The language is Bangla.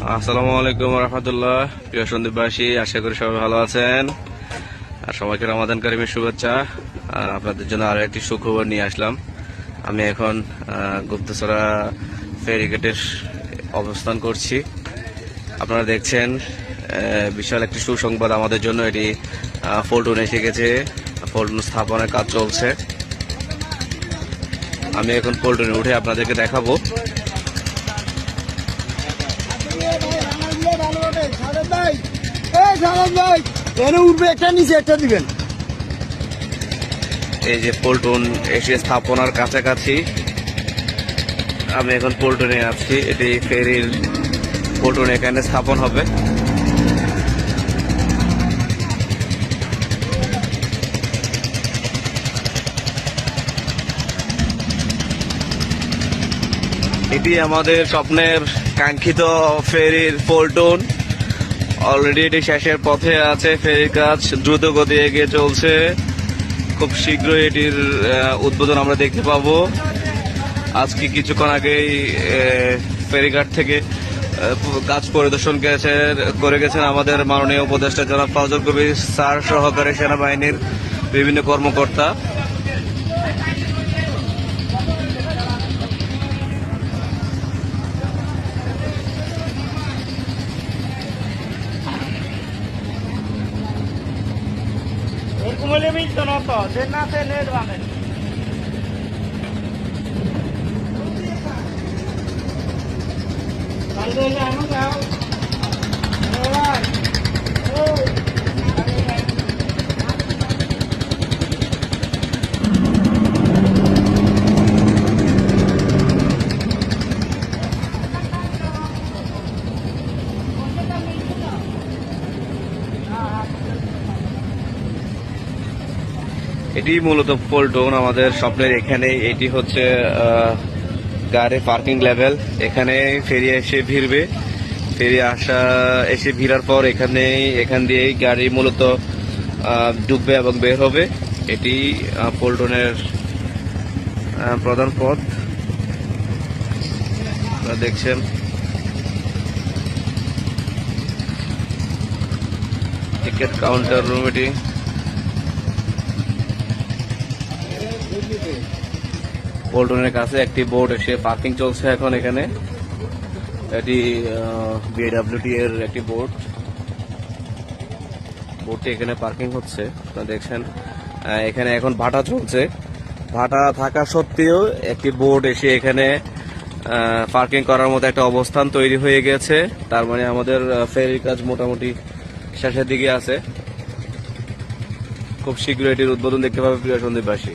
আসসালামু আলাইকুম রহমতুল্লাহ। প্রিয় সন্দীপবাসী, আশা করি সবাই ভালো আছেন। আর সবাইকে রমাদান কারিমের শুভেচ্ছা। আপনাদের জন্য আরও একটি সুখবর নিয়ে আসলাম। আমি এখন গুপ্তচরা ফেরিগেটের অবস্থান করছি। আপনারা দেখছেন বিশাল একটি সুসংবাদ আমাদের জন্য। এটি ফোল্টুন এসে গেছে। ফোল্টুন স্থাপনের কাজ চলছে। আমি এখন ফোল্টুনে উঠে আপনাদেরকে দেখাবো। এই যে পল্টন এসে স্থাপনার কাছাকাছি। আমি এখন পল্টনে আছি, এটি ফেরির পল্টন এখানে স্থাপন হবে। এটি আমাদের স্বপ্নের কাঙ্ক্ষিত ফেরির পল্টন। অলরেডি এটি শেষের পথে আছে ফেরির কাজ দ্রুত গতি এগিয়ে চলছে। খুব শীঘ্রই এটির উদ্বোধন আমরা দেখতে পাবো। আজকে কিছুক্ষণ আগেই ফেরিঘাট থেকে কাজ পরিদর্শন গেছেন করে গেছেন আমাদের মাননীয় উপদেষ্টা জনাব ফজল কবির স্যার সহকারী সেনাবাহিনীর বিভিন্ন কর্মকর্তা। এরকম হলে মিলতো না তো যে না সে নেট এটি মূলত পল্টন আমাদের স্বপ্নের এখানে। এটি হচ্ছে গাড়ির পার্কিং লেভেল এখানে ফেরি এসে ভিড়বে। ফেরি আসা, এসে ভিড়ার পর এখানে, এখান দিয়েই গাড়ি মূলত ডুববে এবং বের হবে। এটি পল্টনের প্রধান পথ। দেখছেন। টিকিট কাউন্টার রুম এটি। পল্টনের কাছে একটি বোর্ড এসে পার্কিং চলছে এখন এখানে। এটি বিএডব্লিউটি এর একটি বোর্ড বোর্ডটি এখানে পার্কিং হচ্ছে, আপনারা দেখছেন। এখানে এখন ভাটা চলছে। ভাটা থাকা সত্ত্বেও একটি বোর্ড এসে এখানে পার্কিং করার মতো একটা অবস্থান তৈরি হয়ে গেছে। তার মানে আমাদের ফেরির কাজ মোটামুটি শেষের দিকে আছে। খুব শীঘ্রই এটির উদ্বোধন দেখতে পাবে প্রিয় সন্দীপবাসী